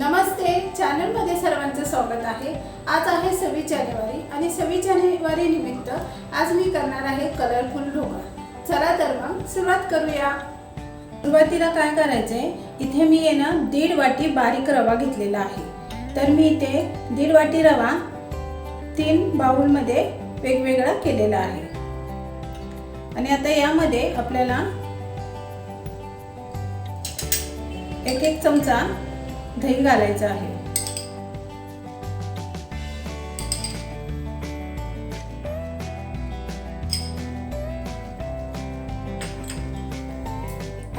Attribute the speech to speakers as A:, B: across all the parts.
A: नमस्ते चॅनलमध्ये सर्वांचं स्वागत आहे. आज आहे सव्वीस जानेवारी आणि सव्वीस जानेवारी निमित्त आज मी करणार आहे कलरफुल ढोकळा चला तर मग सुरुवात करूया. सुरुवातीला काय करायचं आहे इथे मी आहे ना दीड वाटी बारीक रवा घेतलेला आहे. तर मी इथे दीड वाटी रवा तीन बाउलमध्ये वेगवेगळा केलेला आहे. आणि आता यामध्ये आपल्याला एक एक चमचा दही घालायचं आहे.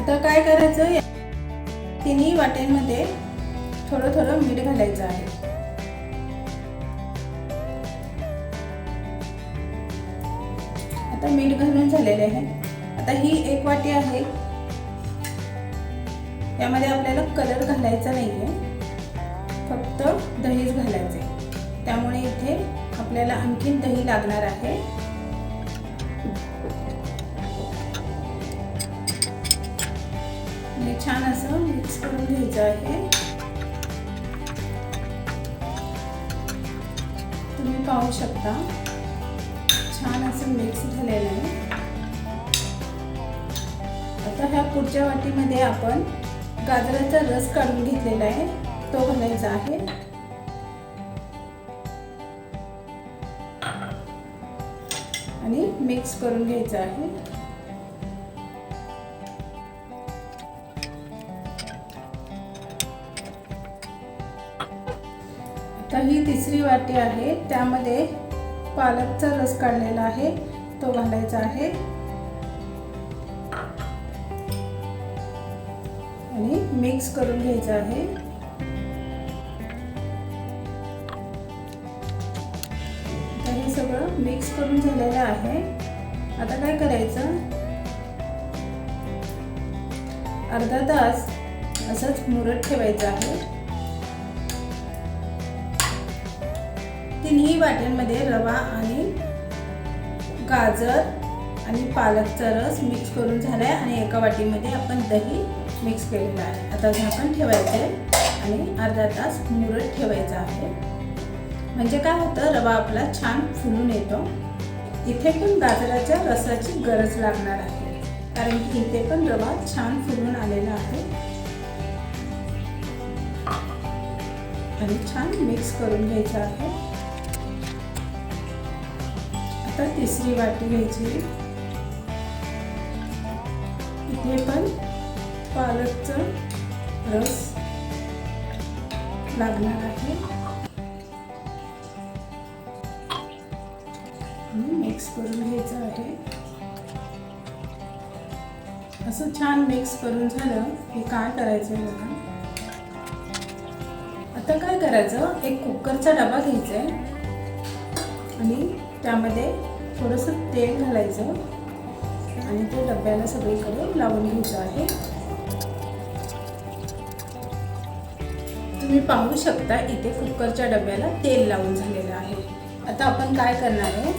A: आता काय करायचं? तिन्ही वाट्यांमध्ये थोडं थोडं मीठ घालायचं आहे. आता मीठ घालून झालेले आहे. आता ही एक वाटी आहे. यामध्ये आपल्याला कलर घालायचा नाही आहे फक्त दहीच घालायचे त्यामुळे इथे आपल्याला आणखीन दही लागणार आहे. छान असं मिक्स करून घ्यायचं आहे. तुम्ही पाहू शकता. छान असं मिक्स झालेलं आहे. आता ह्या पुढच्या वाटीमध्ये आपण गाजराचा रस काढून घेतलेला आहे. तो घालायचा आहे. आणि मिक्स करून घ्यायचा आहे. आता ही तिसरी वाटी आहे. त्यामध्ये पालकचा रस काढलेला आहे. तो घालायचा आहे. आणि मिक्स करून घ्यायचं आहे. आता हे सगळं मिक्स करून झालेलं आहे. आता काय करायचं? अर्धा तास असंच मुरत ठेवायचं आहे. तिन्ही वाट्यांमध्ये रवा आणि गाजर आणि पालकचा रस मिक्स करून झाला आहे आणि एका वाटीमध्ये आपण दही मिक्स केलेलं आहे. आता झाकण ठेवायचं आहे आणि अर्धा तास मुरत ठेवायचा आहे. म्हणजे काय होतं रवा आपला छान फुलून येतो. इथे पण गाजराच्या रसाची गरज लागणार आहे. कारण की इथे पण रवा छान फुलून आलेला आहे. आणि छान मिक्स करून घ्यायचा आहे. आता तिसरी वाटी घ्यायची. इथे पण पालकचं रस लागणार आहे. मिक्स करून घ्यायचं आहे. असं छान मिक्स करून झालं की काय करायचं आहे बघा. आता काय करायचं एक कुकरचा डबा घ्यायचा आहे आणि त्यामध्ये थोडंसं तेल घालायचं. आणि ते डब्याला सगळीकडे लावून घ्यायचं आहे. तुम्ही पाहू शकता इथे कुकरच्या डब्याला तेल लावून झालेलं आहे. आता आपण काय करणार आहे?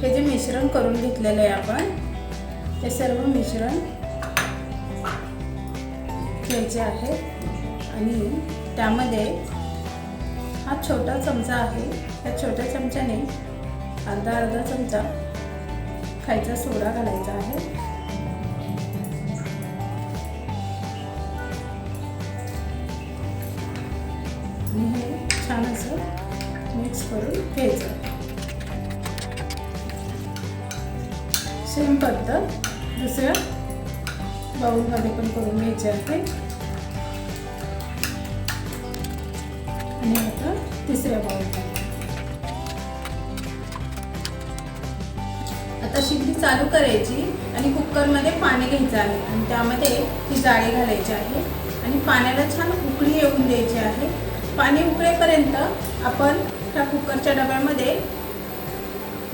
A: हे जे मिश्रण करून घेतलेलं आहे आपण ते सर्व मिश्रण घ्यायचे आहे. आणि त्यामध्ये हा छोटा चमचा आहे. त्या छोट्या चमच्याने अर्धा अर्धा चमचा खायचा सोडा घालायचा आहे. आणि हे छान असं मिक्स करून घ्यायचं. सेम पद्धत दुसऱ्या बाउलमध्ये पण करून घ्यायचे आहे. आणि आता तिसऱ्या बाउलमध्ये. शिट्टी चालू करायची आणि कुकरमध्ये पाणी घ्यायचं आहे. आणि त्यामध्ये ही जाळी घालायची आहे. आणि पाण्याला छान उकळी येऊन द्यायची आहे. पाणी उकळेपर्यंत आपण त्या कुकरच्या डब्यामध्ये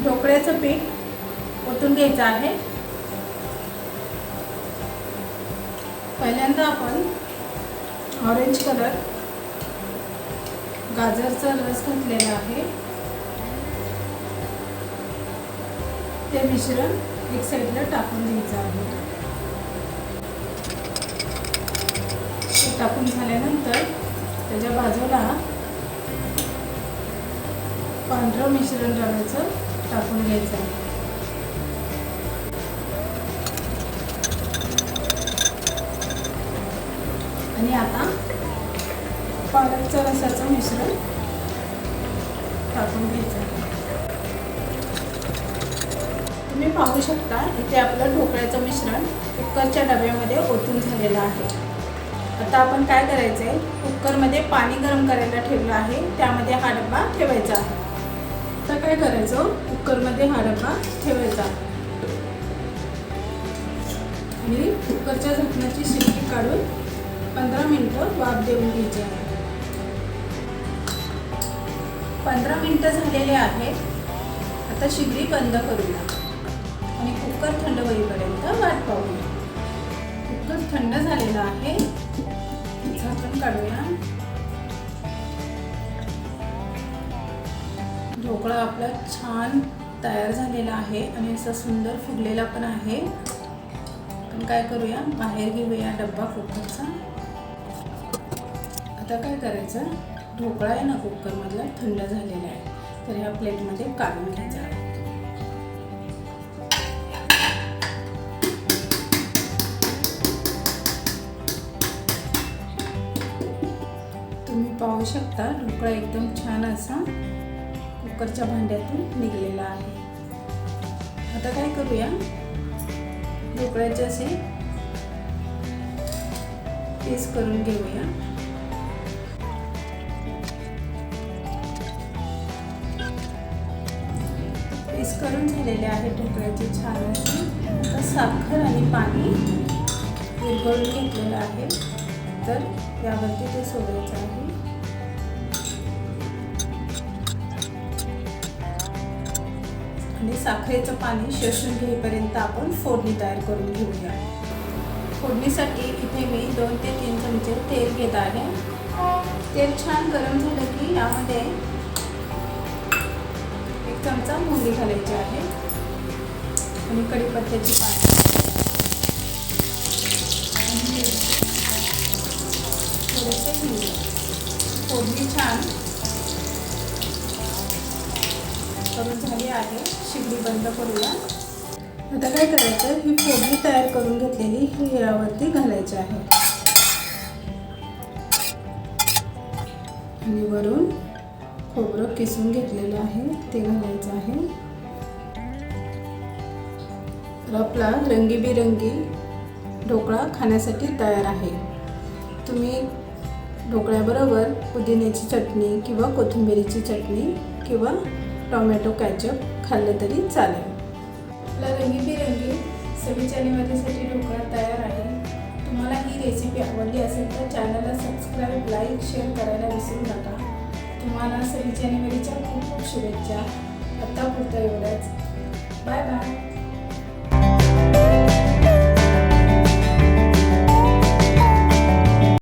A: ढोकळ्याचं पीठ ओतून घ्यायचं आहे. पहिल्यांदा आपण ऑरेंज कलर गाजरचा रस घातलेला आहे. ते मिश्रण एक साईडला टाकून द्यायचं आहे. ते टाकून झाल्यानंतर त्याच्या बाजूला पांढरं मिश्रण रव्याचं टाकून घ्यायचं आहे. आणि आता पालकचं रसाचं मिश्रण टाकून घ्यायचं आहे. तुम्ही पाहू शकता इथे आपलं ढोकळ्याचं मिश्रण कुकरच्या डब्यामध्ये ओतून झालेलं आहे. आता आपण काय करायचं आहे कुकरमध्ये पाणी गरम करायला ठेवलं आहे त्यामध्ये हा डब्बा ठेवायचा आहे. आता काय करायचं कुकरमध्ये हा डब्बा ठेवायचा आणि कुकरच्या झाकणाची शिट्टी काढून पंधरा मिनटं वाफ देऊन घ्यायची आहे. पंधरा मिनटं झालेले आहेत. आता शिगडी बंद करूया. आणि कुकर थंड होईपर्यंत वाट पाहूया. कुकर थंड झालेला आहे. झाकण काढूया. ढोकळा आपला छान तयार झालेला आहे आणि असा सुंदर फुगलेला पण आहे. आपण काय करूया? बाहेर घेऊया डब्बा कुकरचा. आता काय करायचं? ढोकळा आहे ना कुकरमधला थंड झालेला आहे. तर ह्या प्लेटमध्ये काढून घ्यायचा. शकता. ढोकळा एकदम छान असा कुकरच्या भांड्यातून निघलेला आहे. आता काय करूया? ढोकळ्याचे असे पीस करून घेऊया. पीस करून झालेले आहे ढोकळ्याचे छान असे. आता साखर आणि पाणी विरघळून घेतलेलं आहे. तर यावरती ते सोडायचं आहे. आणि साखरेचं पाणी शोषून घेईपर्यंत आपण फोडणी तयार करून घेऊया. फोडणीसाठी इथे मी दोन ते तीन चमचे तेल घेत आहे. तेल छान गरम झालं की यामध्ये एक चमचा मोहरी घालायची आहे आणि कढीपत्त्याची पाणी आणि थोडेसे हिंग. फोडणी छान करून झाली आहे. शिगडी बंद करूया. आता काय करायचं? ही फोडणी तयार करून घेतलेली ही यावरती घालायची आहे. आणि वरून खोबरं किसून घेतलेलं आहे ते घालायचं आहे. तर आपला रंगीबिरंगी ढोकळा खाण्यासाठी तयार आहे. तुम्ही ढोकळ्याबरोबर पुदिन्याची चटणी किंवा कोथिंबिरीची चटणी किंवा टोमॅटो कॅचअप खाल्लं तरी चालेल. आपला रंगीबिरंगी सव्वीस जानेवारीसाठी ढोकळा तयार आहे. तुम्हाला ही रेसिपी आवडली असेल तर चॅनलला सबस्क्राईब लाईक शेअर करायला विसरू नका. तुम्हाला सव्वीस जानेवारीच्या खूप खूप शुभेच्छा. आत्ता पुरता एवढ्याच बाय बाय